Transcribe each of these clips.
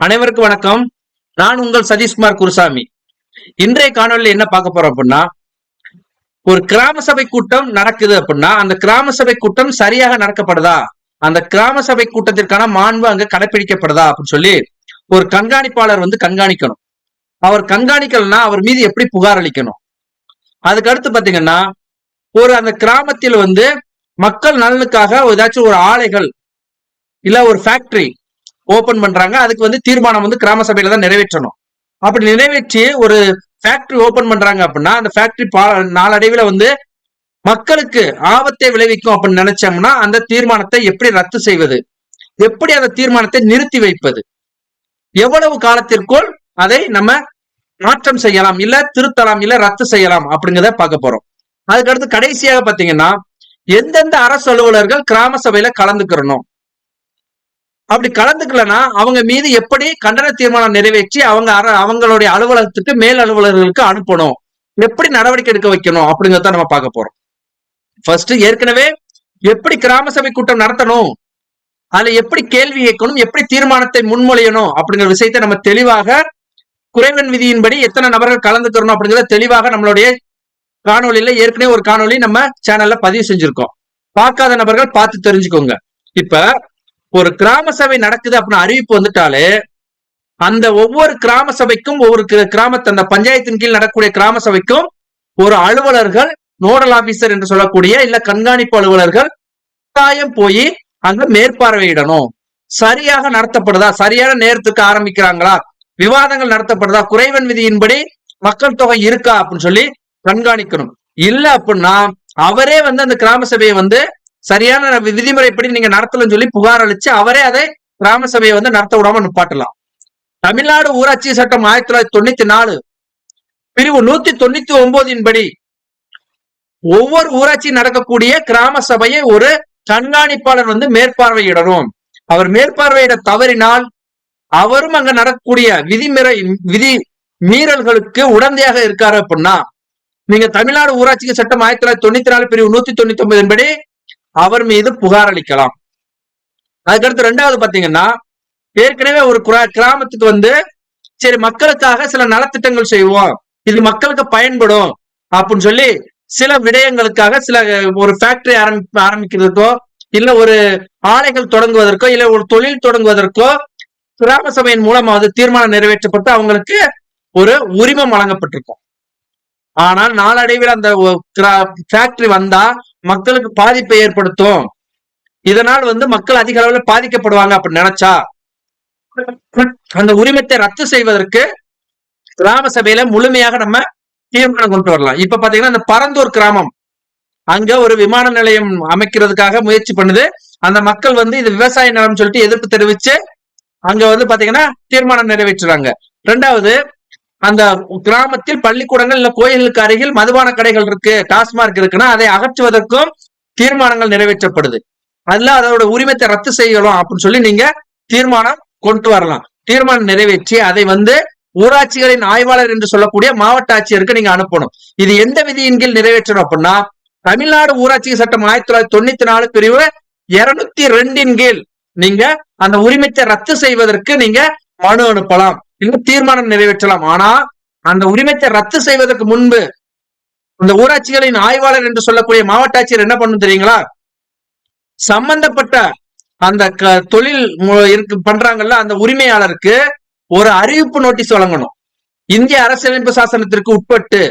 அனைவருக்கு வணக்கம். நான் உங்கள் சதீஷ்குமார் குருசாமி. இன்றைய காணொலியில் என்ன பார்க்க போறோம் அப்படின்னா ஒரு கிராம சபை கூட்டம் நடக்குது அப்படின்னா அந்த கிராம சபை கூட்டம் சரியாக நடக்கப்படுதா? அந்த கிராம சபை கூட்டத்திற்கான மாண்பு அங்க கடைபிடிக்கப்படுதா அப்படின்னு சொல்லி ஒரு கண்காணிப்பாளர் வந்து கண்காணிக்கணும். அவர் கண்காணிக்கலன்னா அவர் மீது எப்படி புகார் அளிக்கணும்? அதுக்கு அடுத்து பாத்தீங்கன்னா ஒரு அந்த கிராமத்தில் வந்து மக்கள் நலனுக்காக ஏதாச்சும் ஒரு ஆலைகள் இல்ல ஒரு ஃபேக்டரி ஓபன் பண்றாங்க. அதுக்கு வந்து தீர்மானம் வந்து கிராம சபையில தான் நிறைவேற்றணும். அப்படி நிறைவேற்றி ஒரு ஃபேக்டரி ஓபன் பண்றாங்க அப்படின்னா அந்த ஃபேக்டரி நாளடைவில் வந்து மக்களுக்கு ஆபத்தை விளைவிக்கும் அப்படின்னு நினைச்சோம்னா அந்த தீர்மானத்தை எப்படி ரத்து செய்வது? எப்படி அந்த தீர்மானத்தை நிறுத்தி வைப்பது? எவ்வளவு காலத்திற்குள் அதை நம்ம மாற்றம் செய்யலாம் இல்ல திருத்தலாம் இல்ல ரத்து செய்யலாம் அப்படிங்கிறத பார்க்க போறோம். அதுக்கடுத்து கடைசியாக பாத்தீங்கன்னா எந்தெந்த அரசு அலுவலர்கள் கிராம சபையில கலந்துக்கிறணும்? அப்படி கலந்துக்கலன்னா அவங்க மீது எப்படி கண்டன தீர்மானம் நிறைவேற்றி அவங்க அவங்களுடைய அலுவலகத்துக்கு மேல் அலுவலர்களுக்கு அனுப்பணும்? எப்படி நடவடிக்கை எடுக்க வைக்கணும்? அப்படிங்கறத நம்ம பார்க்க போறோம். ஃபர்ஸ்ட் ஏற்கனவே எப்படி கிராம சபை கூட்டம் நடத்தணும்? அதுல எப்படி கேள்வி கேட்கணும்? எப்படி தீர்மானத்தை முன்மொழியணும்? அப்படிங்கிற விஷயத்தை நம்ம தெளிவாக குறைவன் விதியின்படி எத்தனை நபர்கள் கலந்துக்கிறணும் அப்படிங்கிறத தெளிவாக நம்மளுடைய காணொலியில ஏற்கனவே ஒரு காணொளி நம்ம சேனல்ல பதிவு செஞ்சிருக்கோம். பார்க்காத நபர்கள் பார்த்து தெரிஞ்சுக்கோங்க. இப்ப ஒரு கிராம சபை நடக்குது அப்படின்னு அறிவிப்பு வந்துட்டாலே அந்த ஒவ்வொரு கிராம சபைக்கும் ஒவ்வொரு கிராமத்து அந்த பஞ்சாயத்தின் கீழ் நடக்கக்கூடிய கிராம சபைக்கும் ஒரு அலுவலர்கள் நோடல் ஆபீசர் என்று சொல்லக்கூடிய இல்ல கண்காணிப்பு அலுவலர்கள் கட்டாயம் போய் அங்க மேற்பார்வையிடணும். சரியாக நடத்தப்படுதா? சரியான நேரத்துக்கு ஆரம்பிக்கிறாங்களா? விவாதங்கள் நடத்தப்படுதா? குறைவன் விதியின்படி மக்கள் தொகை இருக்கா? அப்படின்னு சொல்லி கண்காணிக்கணும். இல்ல அப்படின்னா அவரே வந்து அந்த கிராம சபையை வந்து சரியான விதிமுறைப்படி நீங்க நடத்தலன்னு சொல்லி புகார் அளிச்சு அவரே அதை கிராம சபையை வந்து நடத்த விடாம நிப்பாட்டலாம். தமிழ்நாடு ஊராட்சி சட்டம் ஆயிரத்தி தொள்ளாயிரத்தி தொண்ணூத்தி நாலு பிரிவு நூத்தி தொண்ணூத்தி ஒன்பதின் படி ஒவ்வொரு ஊராட்சி நடக்கக்கூடிய கிராம சபையை ஒரு கண்காணிப்பாளர் வந்து மேற்பார்வையிடணும். அவர் மேற்பார்வையிட தவறினால் அவரும் அங்க நடக்கக்கூடிய விதிமுறை விதி மீறல்களுக்கு உடந்தையாக இருக்காரு அப்படின்னா நீங்க தமிழ்நாடு ஊராட்சி சட்டம் ஆயிரத்தி தொள்ளாயிரத்தி தொண்ணூத்தி நாலு பிரிவு நூத்தி தொண்ணூத்தி ஒன்பதின்படி அவர் மீது புகார் அளிக்கலாம். அதுக்கடுத்து ரெண்டாவது பாத்தீங்கன்னா ஏற்கனவே ஒரு கிராமத்துக்கு வந்து சரி மக்களுக்காக சில நலத்திட்டங்கள் செய்வோம். இது மக்களுக்கு பயன்படும் அப்படின்னு சொல்லி சில விடயங்களுக்காக சில ஒரு ஃபேக்டரி ஆரம்பி ஆரம்பிக்கிறதுக்கோ இல்ல ஒரு ஆலைகள் தொடங்குவதற்கோ இல்ல ஒரு தொழில் தொடங்குவதற்கோ கிராம சபையின் மூலம் அது தீர்மானம் நிறைவேற்றப்பட்டு அவங்களுக்கு ஒரு உரிமம் வழங்கப்பட்டிருக்கும். ஆனால் நாளடைவில் அந்த ஃபேக்டரி வந்தா மக்களுக்கு பாதிப்பை ஏற்படுத்தும். இதனால் வந்து மக்கள் அதிக அளவில் பாதிக்கப்படுவாங்க அப்படின்னு நினைச்சா அந்த உரிமத்தை ரத்து செய்வதற்கு கிராம சபையில முழுமையாக நம்ம தீர்மானம் கொண்டு வரலாம். இப்ப பாத்தீங்கன்னா அந்த பரந்தூர் கிராமம் அங்க ஒரு விமான நிலையம் அமைக்கிறதுக்காக முயற்சி பண்ணுது. அந்த மக்கள் வந்து இது விவசாய நிலம் சொல்லிட்டு எதிர்ப்பு தெரிவிச்சு அங்க வந்து பாத்தீங்கன்னா தீர்மானம் நிறைவேற்றுறாங்க. ரெண்டாவது அந்த கிராமத்தில் பள்ளிக்கூடங்கள் இல்ல கோயிலுக்கு அருகில் மதுபான கடைகள் இருக்கு டாஸ்மார்க் இருக்குன்னா அதை அகற்றுவதற்கும் தீர்மானங்கள் நிறைவேற்றப்படுது. அதுல அதோட உரிமத்தை ரத்து செய்யலாம் அப்படின்னு சொல்லி நீங்க தீர்மானம் கொண்டு வரலாம். தீர்மானம் நிறைவேற்றி அதை வந்து ஊராட்சிகளின் ஆய்வாளர் என்று சொல்லக்கூடிய மாவட்ட ஆட்சியருக்கு நீங்க அனுப்பணும். இது எந்த விதியின் கீழ் நிறைவேற்றணும் அப்படின்னா தமிழ்நாடு ஊராட்சி சட்டம் ஆயிரத்தி தொள்ளாயிரத்தி தொண்ணூத்தி நாலு பிரிவு இருநூத்தி ரெண்டின் கீழ் நீங்க அந்த உரிமத்தை ரத்து செய்வதற்கு நீங்க மனு அனுப்பலாம். என்று தீர்மானம் நிறைவேற்றலாம். ஆனா அந்த உரிமத்தை ரத்து செய்வதற்கு முன்பு இந்த ஊராட்சிகளின் ஆய்வாளர் என்று சொல்லக்கூடிய மாவட்ட ஆட்சியர் என்ன பண்ணும் தெரியுங்களா? சம்பந்தப்பட்ட அந்த தொழில் இருக்கு பண்றாங்கல்ல அந்த உரிமையாளருக்கு ஒரு அறிவிப்பு நோட்டீஸ் வழங்கணும். இந்திய அரசியலமைப்பு சாசனத்திற்கு உட்பட்டு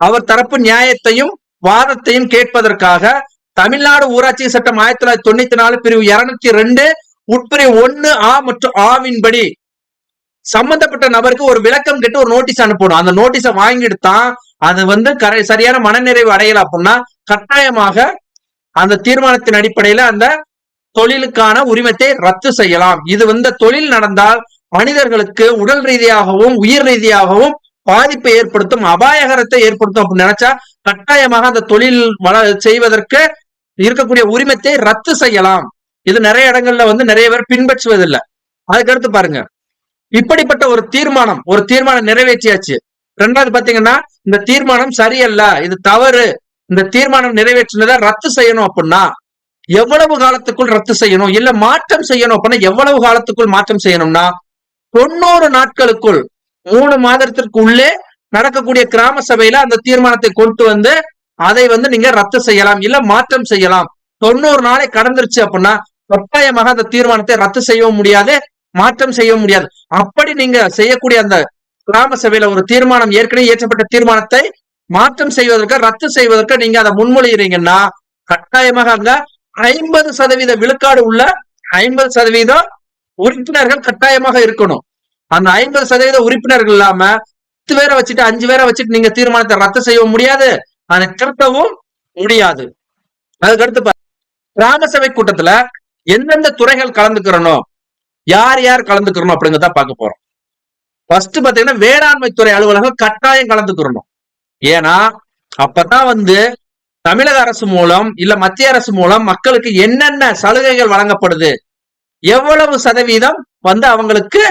அவர் தரப்பு நியாயத்தையும் வாதத்தையும் கேட்பதற்காக தமிழ்நாடு ஊராட்சி சட்டம் ஆயிரத்தி தொள்ளாயிரத்தி தொண்ணூத்தி நாலு பிரிவு இருநூத்தி ரெண்டு உட்பிரிவு ஒன்னு ஆ மற்றும் ஆவின்படி சம்பந்தப்பட்ட நபருக்கு ஒரு விளக்கம் கேட்டு ஒரு நோட்டீஸ் அனுப்பணும். அந்த நோட்டீஸை வாங்கிட்டு தான் அது வந்து கரை சரியான மனநிறைவு அடையல அப்படின்னா கட்டாயமாக அந்த தீர்மானத்தின் அடிப்படையில அந்த தொழிலுக்கான உரிமத்தை ரத்து செய்யலாம். இது வந்து தொழில் நடந்தால் மனிதர்களுக்கு உடல் ரீதியாகவும் உயிர் ரீதியாகவும் பாதிப்பை ஏற்படுத்தும் அபாயகரத்தை ஏற்படுத்தும் அப்படின்னு நினைச்சா கட்டாயமாக அந்த தொழில் வள செய்வதற்கு இருக்கக்கூடிய உரிமத்தை ரத்து செய்யலாம். இது நிறைய இடங்கள்ல வந்து நிறைய பேர் பின்பற்றுவதில்லை. அதுக்கடுத்து பாருங்க. இப்படிப்பட்ட ஒரு தீர்மானம் ஒரு தீர்மானம் நிறைவேற்றியாச்சு. ரெண்டாவது பாத்தீங்கன்னா இந்த தீர்மானம் சரியல்ல இது தவறு. இந்த தீர்மானம் நிறைவேற்றினதை ரத்து செய்யணும் அப்படின்னா எவ்வளவு காலத்துக்குள் ரத்து செய்யணும் இல்ல மாற்றம் செய்யணும் அப்படின்னா எவ்வளவு காலத்துக்குள் மாற்றம் செய்யணும்னா தொண்ணூறு நாட்களுக்குள் மூணு மாதத்திற்கு உள்ளே நடக்கக்கூடிய கிராம சபையில அந்த தீர்மானத்தை கொண்டு வந்து அதை வந்து நீங்க ரத்து செய்யலாம் இல்ல மாற்றம் செய்யலாம். தொண்ணூறு நாளை கடந்துருச்சு அப்படின்னா கட்டாயமாக அந்த தீர்மானத்தை ரத்து செய்யவும் முடியாது. மாற்றம் செய்யவும் முடியாது. அப்படி நீங்க செய்யக்கூடிய அந்த கிராம சபையில ஒரு தீர்மானம் ஏற்கனவே இயற்றப்பட்ட தீர்மானத்தை மாற்றம் செய்வதற்கு ரத்து செய்வதற்கு நீங்க அதை முன்மொழிகிறீங்கன்னா கட்டாயமாக அங்க ஐம்பது சதவீத விழுக்காடு உள்ள ஐம்பது சதவீதம் உறுப்பினர்கள் கட்டாயமாக இருக்கணும். அந்த ஐம்பது சதவீத உறுப்பினர்கள் இல்லாம பத்து பேரை வச்சுட்டு அஞ்சு பேரை வச்சுட்டு நீங்க தீர்மானத்தை ரத்து செய்யவும் முடியாது. அதை திருத்தவும் முடியாது. அதுக்கடுத்து கிராம சபை கூட்டத்துல எந்தெந்த துறைகள் கலந்துக்கிறனோ யார் யார் கலந்துக்கிறணும் அப்படிங்கிறத பார்க்க போறோம். ஃபர்ஸ்ட் பாத்தீங்கன்னா வேளாண்மை துறை கட்டாயம் கலந்துக்கிறணும். ஏன்னா அப்பதான் வந்து தமிழக அரசு மூலம் இல்ல மத்திய அரசு மூலம் மக்களுக்கு என்னென்ன சலுகைகள் வழங்கப்படுது எவ்வளவு சதவீதம் வந்து அவங்களுக்கு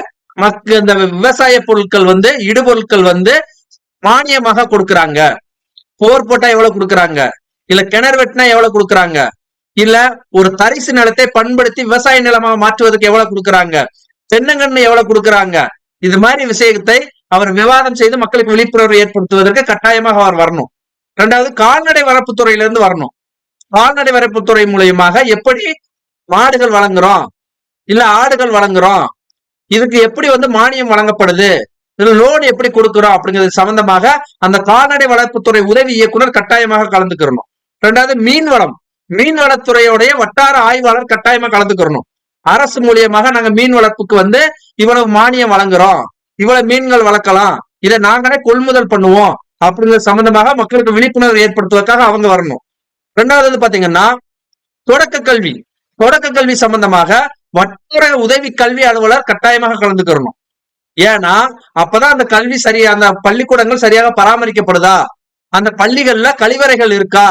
மக்க இந்த விவசாய பொருட்கள் வந்து இடுபொருட்கள் வந்து மானியமாக கொடுக்குறாங்க. போர் போட்டா எவ்வளவு கொடுக்குறாங்க? இல்ல கிணறு வெட்டினா எவ்வளவு கொடுக்குறாங்க? இல்ல ஒரு தரிசு நிலத்தை பண்படுத்தி விவசாய நிலமாக மாற்றுவதற்கு எவ்வளவு கொடுக்கறாங்க? தென்னங்கன்னு எவ்வளவு கொடுக்கறாங்க? இது மாதிரி விஷயத்தை அவர் விவாதம் செய்து மக்களுக்கு விழிப்புணர்வு ஏற்படுத்துவதற்கு கட்டாயமாக அவர் வரணும். ரெண்டாவது கால்நடை வளர்ப்புத்துறையில இருந்து வரணும். கால்நடை வளர்ப்புத்துறை மூலியமாக எப்படி மாடுகள் வழங்குறோம் இல்ல ஆடுகள் வழங்குறோம் இதுக்கு எப்படி வந்து மானியம் வழங்கப்படுது? இதுல லோன் எப்படி கொடுக்குறோம் அப்படிங்கிறது சம்பந்தமாக அந்த கால்நடை வளர்ப்புத்துறை உதவி இயக்குனர் கட்டாயமாக கலந்துக்கிறணும். ரெண்டாவது மீன் வளம் மீன் வளத்துறையோடைய வட்டார ஆய்வாளர் கட்டாயமா கலந்துக்கிறணும். அரசு மூலியமாக நாங்க மீன் வளர்ப்புக்கு வந்து இவ்வளவு மானியம் வழங்குறோம். இவ்வளவு மீன்கள் வளர்க்கலாம். இதை நாங்களே கொள்முதல் பண்ணுவோம். அப்படிங்கிறது சம்பந்தமாக மக்களுக்கு விழிப்புணர்வு ஏற்படுத்துவதற்காக அவங்க வரணும். ரெண்டாவது பாத்தீங்கன்னா தொடக்க கல்வி. தொடக்க கல்வி சம்பந்தமாக வட்டார உதவி கல்வி அலுவலர் கட்டாயமாக கலந்துக்கிறணும். ஏன்னா அப்பதான் அந்த கல்வி சரியா அந்த பள்ளிக்கூடங்கள் சரியாக பராமரிக்கப்படுதா? அந்த பள்ளிகள்ல கழிவறைகள் இருக்கா?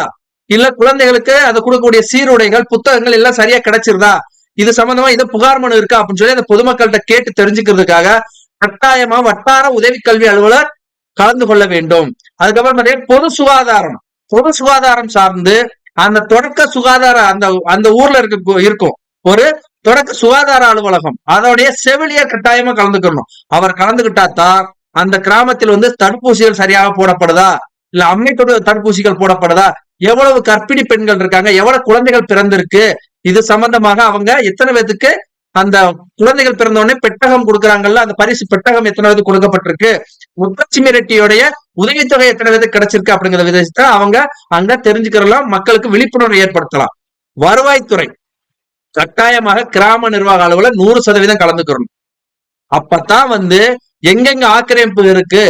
இல்ல குழந்தைகளுக்கு அதை கொடுக்கக்கூடிய சீருடைகள் புத்தகங்கள் எல்லாம் சரியா கிடைச்சிருதா? இது சம்பந்தமா இது புகார் மனு இருக்கா அப்படின்னு சொல்லி அந்த பொதுமக்கள்கிட்ட கேட்டு தெரிஞ்சுக்கிறதுக்காக கட்டாயமா வட்டார உதவி கல்வி அலுவலர் கலந்து கொள்ள வேண்டும். அதுக்கப்புறம் பார்த்தீங்கன்னா பொது சுகாதாரம். பொது சுகாதாரம் சார்ந்து அந்த தொடக்க சுகாதார அந்த அந்த ஊர்ல இருக்க இருக்கும். ஒரு தொடக்க சுகாதார அலுவலகம். அதோடைய செவிலியர் கட்டாயமா கலந்துக்கணும். அவர் கலந்துகிட்டா தான் அந்த கிராமத்தில் வந்து தடுப்பூசிகள் சரியாக போடப்படுதா? இல்ல அம்மை தொடு தடுப்பூசிகள் போடப்படுதா? எவ்வளவு கர்ப்பிணி பெண்கள் இருக்காங்க? எவ்வளவு குழந்தைகள் பிறந்திருக்கு? இது சம்பந்தமாக அவங்க எத்தனை பேத்துக்கு அந்த குழந்தைகள் பிறந்த உடனே பெட்டகம் கொடுக்குறாங்கல்ல அந்த பரிசு பெட்டகம் எத்தனை பேருக்கு கொடுக்கப்பட்டிருக்கு? முத்தலட்சுமி ரெட்டியோடைய உதவித்தொகை எத்தனை பேருக்கு கிடைச்சிருக்கு அப்படிங்கிற விதத்தை அவங்க அங்க தெரிஞ்சுக்கிறலாம் மக்களுக்கு விழிப்புணர்வு ஏற்படுத்தலாம். வருவாய்த்துறை கட்டாயமாக கிராம நிர்வாக அளவுல நூறு சதவீதம் கலந்துக்கிறணும் அப்பதான் வந்து எங்கெங்க ஆக்கிரமிப்பு இருக்கு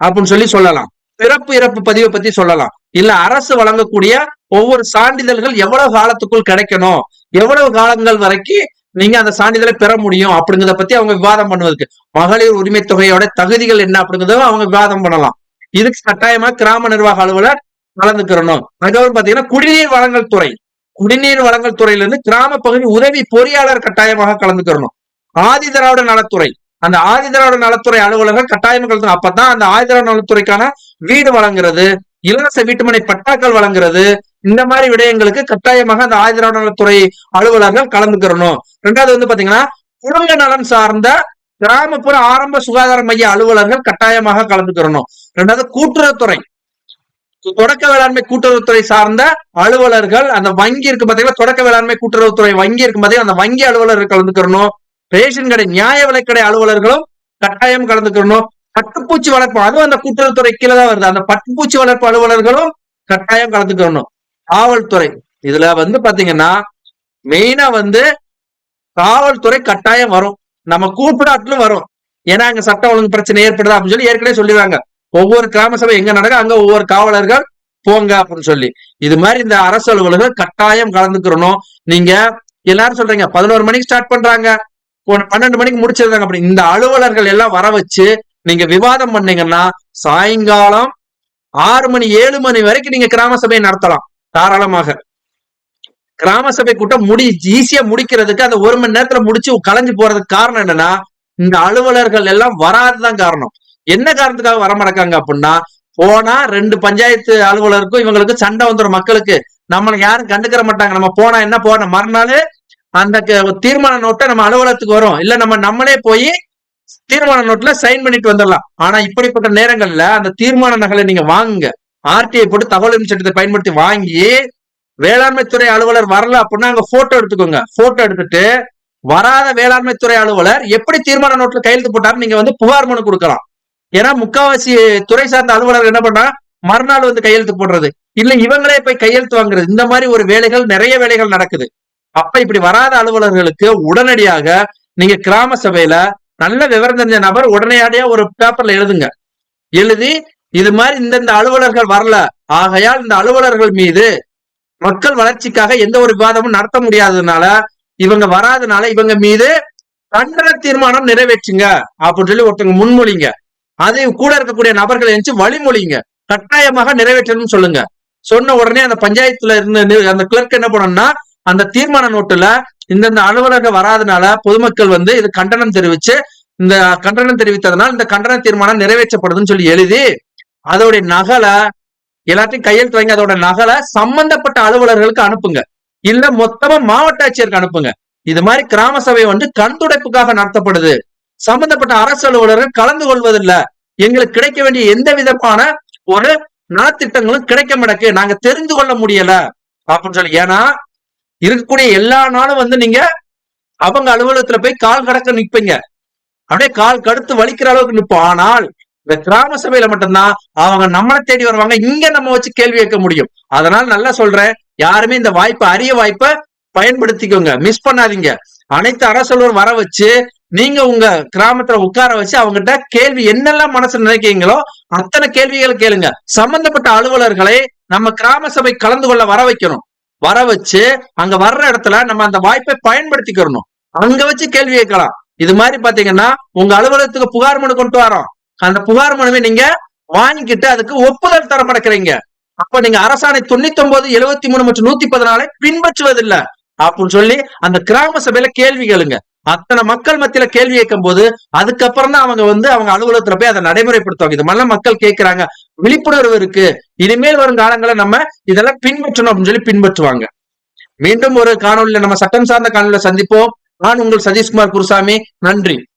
அப்படின்னு சொல்லி சொல்லலாம். பிறப்பு இறப்பு பதிவை பத்தி சொல்லலாம். இல்ல அரசு வழங்கக்கூடிய ஒவ்வொரு சான்றிதழ்கள் எவ்வளவு காலத்துக்குள் கிடைக்கணும்? எவ்வளவு காலங்கள் வரைக்கும் நீங்க அந்த சான்றிதழை பெற முடியும்? அப்படிங்கிறத பத்தி அவங்க விவாதம் பண்ணுவதற்கு. மகளிர் உரிமை தொகையோட தகுதிகள் என்ன அப்படிங்கறத அவங்க விவாதம் பண்ணலாம். இதுக்கு கட்டாயமா கிராம நிர்வாக அலுவலர் கலந்துக்கிறணும். அதுக்கப்புறம் பாத்தீங்கன்னா குடிநீர் வழங்கல் துறை. குடிநீர் வழங்கல் துறையில இருந்து கிராம பகுதி உதவி பொறியாளர் கட்டாயமாக கலந்துக்கிறணும். ஆதிதராவிட நலத்துறை. அந்த ஆதிதராவிட நலத்துறை அலுவலர்கள் கட்டாயம் கலந்து அப்பதான் அந்த ஆதிதராவிட நலத்துறைக்கான வீடு வழங்குறது இலவச வீட்டுமனை பட்டாக்கள் வழங்குறது இந்த மாதிரி விடயங்களுக்கு கட்டாயமாக அந்த ஆயுத திராவிட அலுவலர்கள் கலந்துக்கிறணும். ரெண்டாவது வந்து பாத்தீங்கன்னா குடும்ப நலன் சார்ந்த கிராமப்புற ஆரம்ப சுகாதார மைய அலுவலர்கள் கட்டாயமாக கலந்துக்கிறணும். ரெண்டாவது கூட்டுறவுத்துறை. தொடக்க வேளாண்மை கூட்டுறவுத்துறை சார்ந்த அலுவலர்கள் அந்த வங்கி இருக்கு பாத்தீங்கன்னா தொடக்க வேளாண்மை கூட்டுறவுத்துறை வங்கி இருக்கு பாத்தீங்கன்னா அந்த வங்கி அலுவலர்கள் கலந்துக்கிறணும். ரேஷன் கடை நியாய விலைக்கடை அலுவலர்களும் கட்டாயம் கலந்துக்கிறணும். பட்டுப்பூச்சி வளர்ப்பு அதுவும் அந்த கூட்டுறவுத்துறை கீழே தான் வருது. அந்த பட்டுப்பூச்சி வளர்ப்பு அலுவலர்களும் கட்டாயம் கலந்துக்கணும். காவல்துறை இதுல வந்து பாத்தீங்கன்னா மெயினா வந்து காவல்துறை கட்டாயம் வரும். நம்ம கூப்பிடாட்டிலும் வரும். ஏன்னா அங்க சட்ட ஒழுங்கு பிரச்சனை ஏற்படுதா அப்படின்னு சொல்லி ஏற்கனவே சொல்லிடுறாங்க. ஒவ்வொரு கிராம சபை எங்க நடக்க அங்க ஒவ்வொரு காவலர்கள் போங்க அப்படின்னு சொல்லி. இது மாதிரி இந்த அரசு அலுவலர்கள் கட்டாயம் கலந்துக்கிறணும். நீங்க எல்லாரும் சொல்றீங்க பதினோரு மணிக்கு ஸ்டார்ட் பண்றாங்க. பன்னெண்டு மணிக்கு முடிச்சிருந்தாங்க அப்படி இந்த அலுவலர்கள் எல்லாம் வர வச்சு நீங்க விவாதம் பண்ணீங்கன்னா சாயங்காலம் ஆறு மணி ஏழு மணி வரைக்கும் நீங்க கிராம சபையை நடத்தலாம் தாராளமாக. கிராம சபை கூட்டம் முடி ஈஸியா முடிக்கிறதுக்கு அந்த ஒரு மணி நேரத்துல முடிச்சு கலைஞ்சு போறதுக்கு காரணம் என்னன்னா இந்த அலுவலர்கள் எல்லாம் வராதுதான் காரணம். என்ன காரணத்துக்காக வர மாட்டாங்க அப்படின்னா போனா ரெண்டு பஞ்சாயத்து அலுவலருக்கும் இவங்களுக்கு சண்டை வந்துடும் மக்களுக்கு. நம்மளை யாரும் கண்டுக்கிற மாட்டாங்க. நம்ம போனா என்ன போன மறுநாள் அந்த க- தீர்மான நோட்டை நம்ம அலுவலகத்துக்கு வரும். இல்ல நம்ம நம்மளே போய் தீர்மான நோட்ல சைன் பண்ணிட்டு வந்துடலாம். ஆனா இப்படிப்பட்ட நேரங்கள்ல அந்த தீர்மான நகலை நீங்க வாங்குங்க. ஆர்டிஐ போட்டு தகவல் சட்டத்தை பயன்படுத்தி வாங்கி வேளாண்மை துறை அலுவலர் வரல அப்படின்னா அங்க போட்டோ எடுத்துக்கோங்க. போட்டோ எடுத்துட்டு வராத வேளாண்மை துறை அலுவலர் எப்படி தீர்மான நோட்ல கையெழுத்து போட்டாரு நீங்க வந்து புகார் மனு கொடுக்கலாம். ஏன்னா முக்காவாசி துறை சார்ந்த அலுவலர் என்ன பண்ணா மறுநாள் வந்து கையெழுத்து போடுறது. இல்ல இவங்களே போய் கையெழுத்து வாங்குறது. இந்த மாதிரி ஒரு வேலைகள் நிறைய வேலைகள் நடக்குது. அப்ப இப்படி வராத அலுவலர்களுக்கு உடனடியாக நீங்க கிராம சபையில நல்ல விவரம் தெரிஞ்ச நபர் உடனடியா ஒரு பேப்பர்ல எழுதுங்க. எழுதி இது மாதிரி இந்தந்த அலுவலர்கள் வரல. ஆகையால் இந்த அலுவலர்கள் மீது மக்கள் வளர்ச்சிக்காக எந்த ஒரு விவாதமும் நடத்த முடியாததுனால இவங்க வராதனால இவங்க மீது கண்டன தீர்மானம் நிறைவேற்றுங்க அப்படின்னு சொல்லி ஒருத்தவங்க முன்மொழிங்க. அதை கூட இருக்கக்கூடிய நபர்கள் எரிச்சு வழிமொழிங்க. கட்டாயமாக நிறைவேற்றணும்னு சொல்லுங்க. சொன்ன உடனே அந்த பஞ்சாயத்துல இருந்த அந்த கிளர்க் என்ன பண்ணணும்னா அந்த தீர்மான நோட்டுல இந்தந்த அலுவலக வராதனால பொதுமக்கள் வந்து இது கண்டனம் தெரிவிச்சு இந்த கண்டனம் தெரிவித்ததனால் இந்த கண்டன தீர்மானம் நிறைவேற்றப்படுதுன்னு சொல்லி எழுதி அதோடைய நகலை எல்லாத்தையும் கையெழுத்து வாங்கி அதோட நகலை சம்பந்தப்பட்ட அலுவலர்களுக்கு அனுப்புங்க. இல்ல மொத்தமா மாவட்ட ஆட்சியருக்கு அனுப்புங்க. இது மாதிரி கிராம சபை வந்து கண் துடைப்புக்காக நடத்தப்படுது. சம்பந்தப்பட்ட அரசு அலுவலர்கள் கலந்து கொள்வதில்லை. எங்களுக்கு கிடைக்க வேண்டிய எந்த விதமான ஒரு நலத்திட்டங்களும் கிடைக்க மாட்டேக்கு நாங்க தெரிந்து கொள்ள முடியல. அப்படின்னு சொல்லி ஏன்னா இருக்கக்கூடிய எல்லா நாளும் வந்து நீங்க அவங்க அலுவலகத்துல போய் கால் கடக்க நிற்பீங்க அப்படியே கால் கடுத்து வலிக்கிற அளவுக்கு நிற்போம் ஆனால் இந்த கிராம சபையில மட்டும்தான் அவங்க நம்மளை தேடி வருவாங்க. இங்க நம்ம வச்சு கேள்வி கேட்க முடியும். அதனால நல்லா சொல்றேன். யாருமே இந்த வாய்ப்பை அரிய வாய்ப்பை பயன்படுத்திக்கோங்க. மிஸ் பண்ணாதீங்க. அனைத்து அரசலுவர் வர வச்சு நீங்க உங்க கிராமத்துல உட்கார வச்சு அவங்ககிட்ட கேள்வி என்னெல்லாம் மனசுல நினைக்கிறீங்களோ அத்தனை கேள்விகள் கேளுங்க. சம்பந்தப்பட்ட அலுவலர்களை நம்ம கிராம சபை கலந்து கொள்ள வர வைக்கணும். வர வச்சு அங்க வர்ற இடத்துல நம்ம அந்த வாய்ப்பை பயன்படுத்திக்கிறணும். அங்க வச்சு கேள்வி கேட்கலாம். இது மாதிரி பாத்தீங்கன்னா உங்க அலுவலகத்துக்கு புகார் மனு கொண்டு வரோம். அந்த புகார் மனுவை நீங்க வாங்கிக்கிட்டு அதுக்கு ஒப்புதல் தர மாட்டேங்கிறீங்க அப்ப நீங்க அரசாணை தொண்ணூத்தி ஒன்பது எழுபத்தி மூணு மற்றும் நூத்தி பதினாலை பின்பற்றுவதில்ல. அப்படின்னு சொல்லி அந்த கிராம சபையில கேள்வி கேளுங்க. அத்தனை மக்கள் மத்தியில கேள்வி கேட்கும் போது அதுக்கப்புறம் தான் அவங்க வந்து அவங்க அலுவலகத்துல போய் அதை நடைமுறைப்படுத்துவாங்க. இது மாதிரிலாம் மக்கள் கேட்கிறாங்க. விழிப்புணர்வு இருக்கு. இனிமேல் வரும் காலங்களில் நம்ம இதெல்லாம் பின்பற்றணும் அப்படின்னு சொல்லி பின்பற்றுவாங்க. மீண்டும் ஒரு காணொலியில நம்ம சட்டம் சார்ந்த காணொலியில சந்திப்போம். நான் உங்கள் சதீஷ்குமார் குருசாமி. நன்றி.